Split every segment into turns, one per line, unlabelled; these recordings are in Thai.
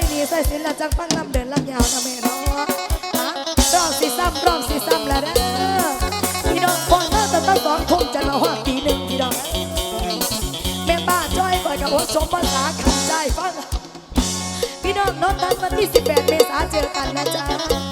อยดีใส่สินละจังฟังลำเดินลำยาวนะแม่เนาะรอบสีซ้ำรอบสีซ้ำแล้วเด้อพี่น้องคนแลิกตั้งสองคงจะละหัดกี่หนึ่งพี่น้องแม่ป้าจ้อยก่อยกับหัวชมภาษาคำใจฟังพี่น้องนนทันวันที่ 18 เมษาเจอกันนะจ๊ะ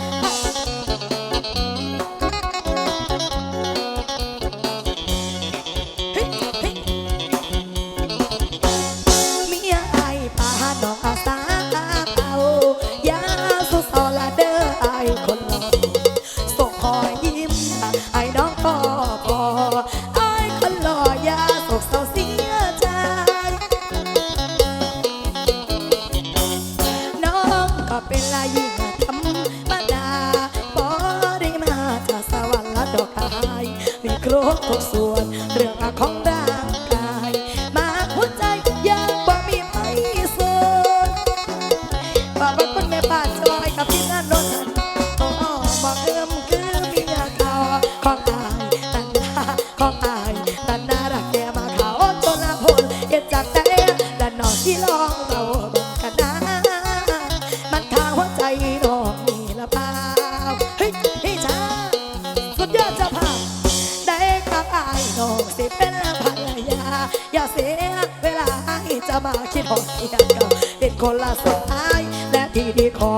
เที่ยก่เป็นคนละสายและที่ดีขอ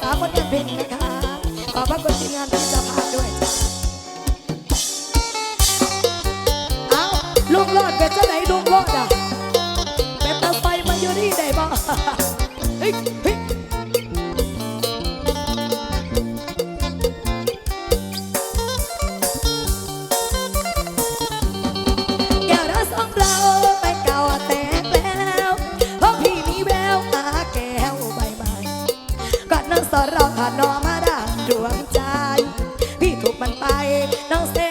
สาวคนแก่เป็นนะคะขอบพระคุณที่งานที่จะพา Não sei.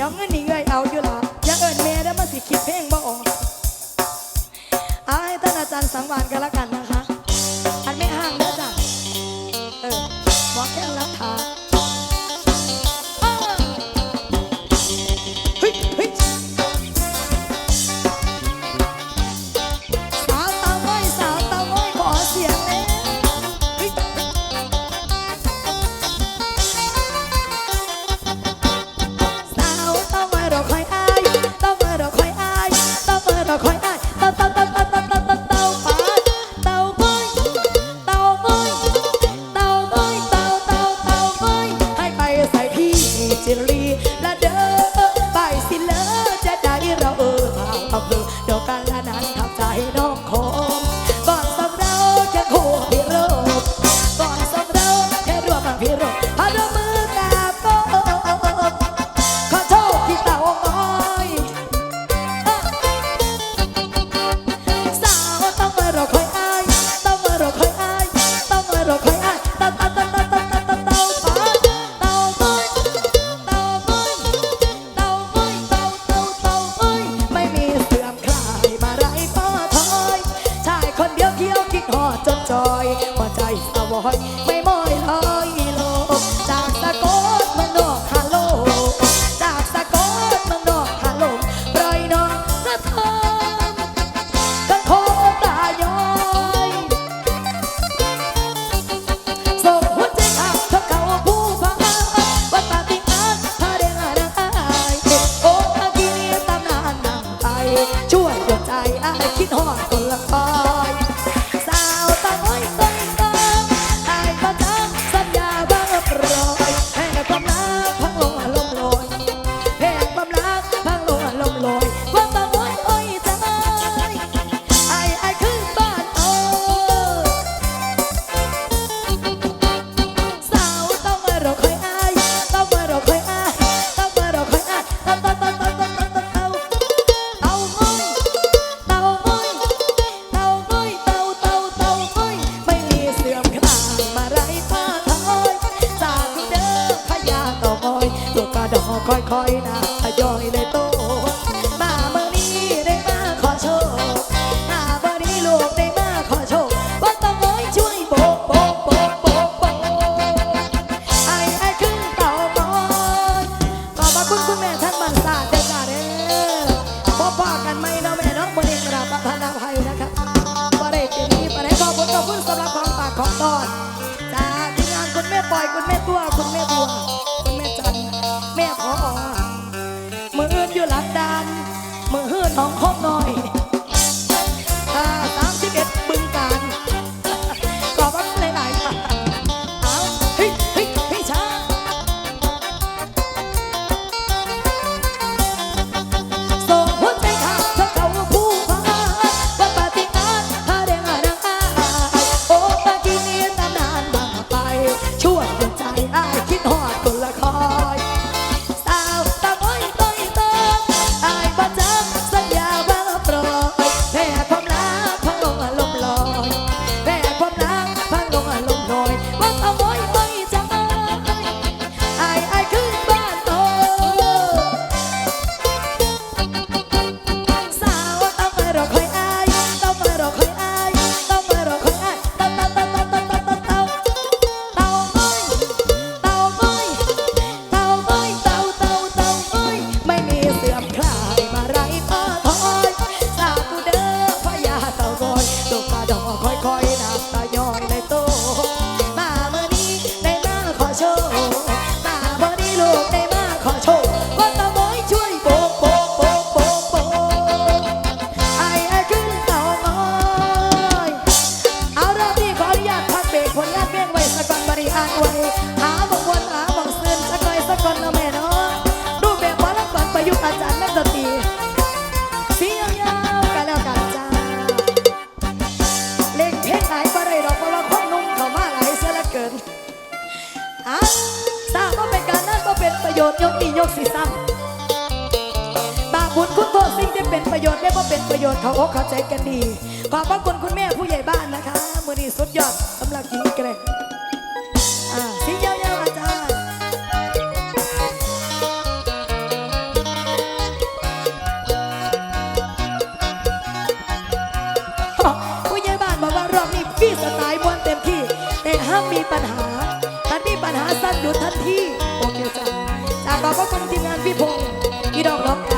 ดี๋ยวเงินนี่เอยเอาอยู่ละอย่าเอิญแม่ได้มาสิคิดเพลงบ่ออกเอาให้ท่านอาจารย์สังวานกันละกันนะคะ อยหัวใจสวอยไม่ กันดี ขอบพระคุณคุณแม่ผู้ใหญ่บ้านนะคะมือนี้สุดยอดสำหรับหญิงแกร่งอ่าสีเยาวๆอาจารย์ผู้ใหญ่บ้านบอกว่ารอบนี้พี่สไตล์มวนเต็มที่ แต่ห้ามมีปัญหาท่านมีปัญหาสั้นอยู่ทันทีโอเคจ้ะจากขอบพระคุณทีมงานพี่พงศ์พี่ดอกล็อก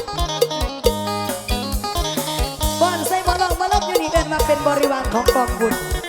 ริวารของกองบุญ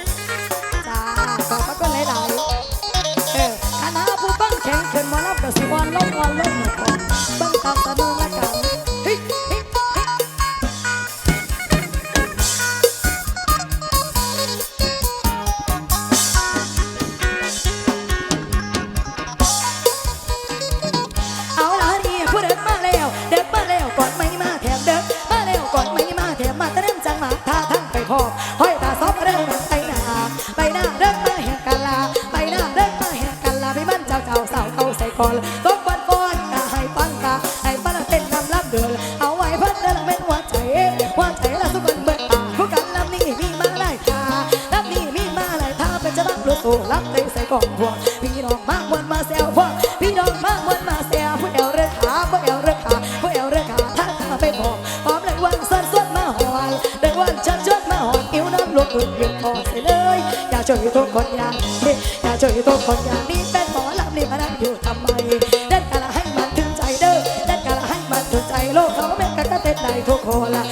คนอย่างนี้เป็นหมอลำนี่มานั่งอยู่ทำไมเด่นกะละให้มันถึงใจเด้อเด่นกะละให้มันถึงใจโลกเขาแม่งกันก็เต้นได้ทุกคนละ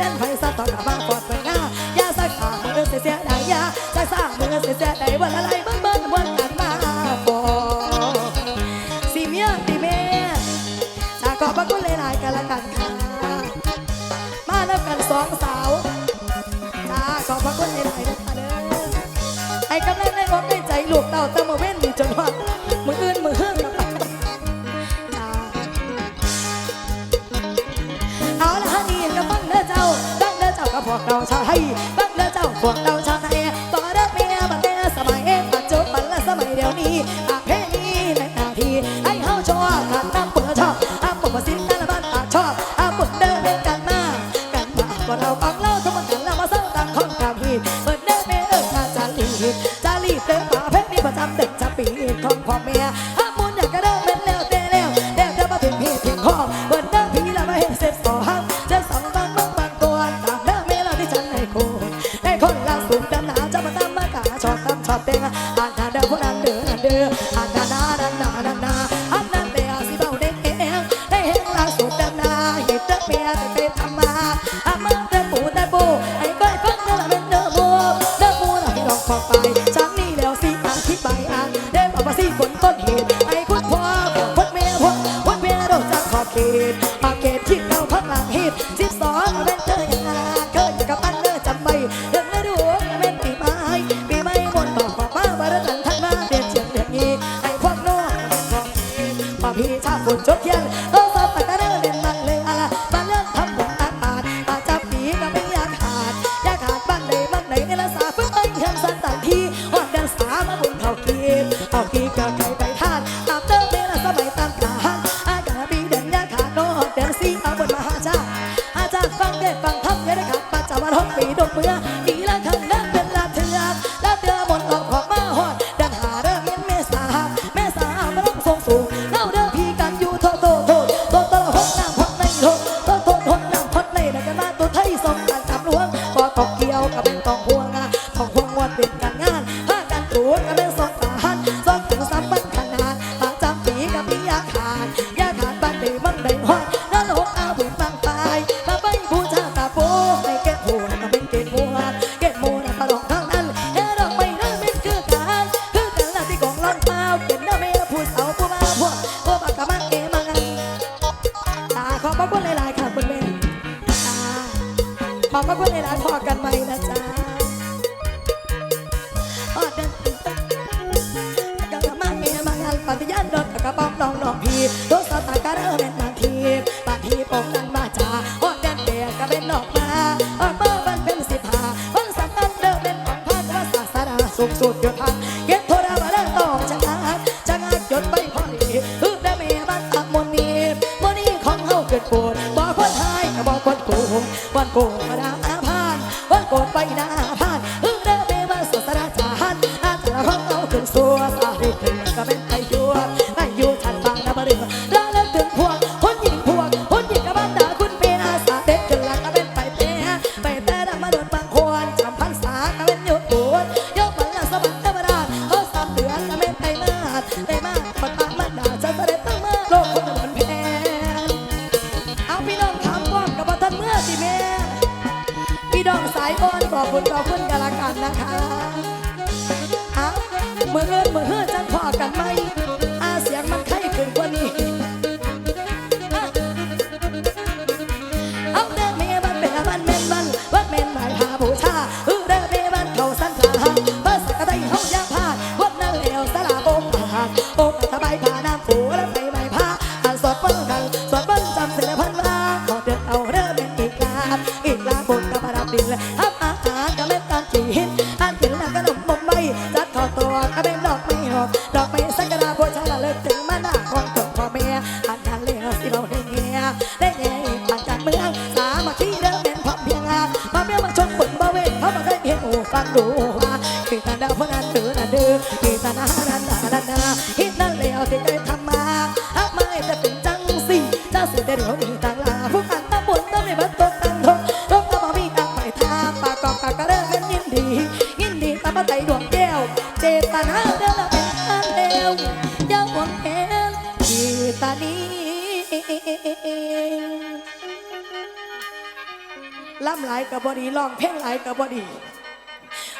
เป็นไฟสะท้อนหน้าบ้าปอดไปหน้ายาสักมือเสียเสียไยาสักมือเสียเสียวั พวกเราชาวไทยบิ้งแล้วเจ้าพวกเรา ada สนาสูงสุด ขอบคุณขอบคุณกันละกันนะคะเอามือเอินมือเฮือจังพอ ล่ำหลายกับบอดีร้องเพลงหลายกับบอดี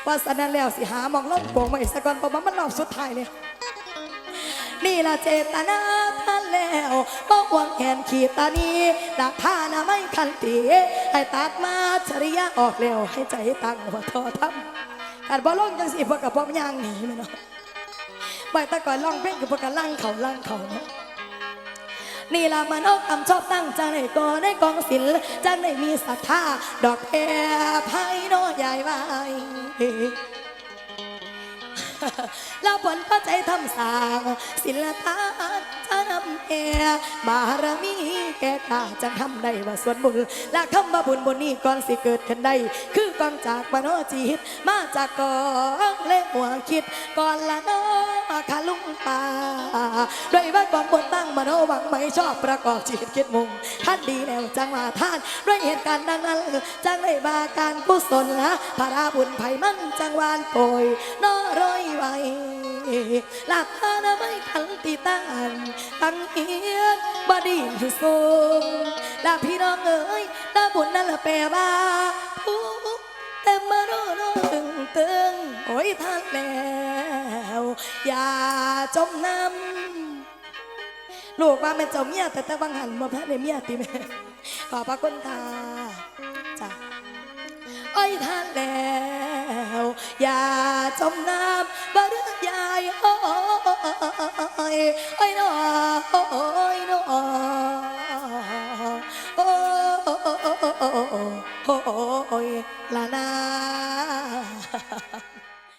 ว่าสนั้นแล้วสิหามองล่มโป่งมาอีกสักก่อนเพราะว่ามันรอบสุดท้ายเลยนี่ละเจตนาท่านแล้วบอกวังแหนขีตานีดักท่านะไม่คันตีให้ตัดมาชริยะออกแล้วให้ใจตั้งว่าทอทำการบ่ร้องจังสิพวกกับพ่อย่างหนีแม่เนาะใบตะก่อนร้องเพลงกับพวกกับล่างเขาล่างเขาเนาะ นี่ละมันอกคำชอบตั้งใจในกอในกองศิลจังได้มีศรัทธาดอกแพรไพ่โนใหญ่ไว้แล้วผลพระใจทำสร้างศิลธาจะนำแก่บารมีแก่กาจะทำได้ว่าส่วนบุญและคำว่าบุญบนนี้ก่อนสิเกิดขึ้นได้ คือกองจากมโนจิต มาจากกองเล่หัวคิดก่อนละน้อ ขาลุงป่าด้วยว่ากองบนตั้งมโนหวังไม่ชอบประกอบจิตคิดมุงท่านดีแล้วจังว่าท่านด้วยเหตุการณ์ดังนั้นจังได้บาการกุศลละพระราบุญไผ่มันจังวานโกยนอร้อยไว้หลักฐานไม่ขันติตานตั้งเอียนบดีอยู่ทรงลาพี่น้องเอ๋ยลาบุญนั่นละแปลว่าผู้เต็มมาโนโน ตึงโอ้ยท่านแล้วอย่าจมน้ำลูกว่าเป็นเจ้าเมียแต่แต่บางหันมาพระในเมียติแม่ขอพระคุณค่ะจ้ะโอ้ยท่านแล้วอย่าจมน้ำบ่เรื่องยายโอ้ยโอ้ยน้อ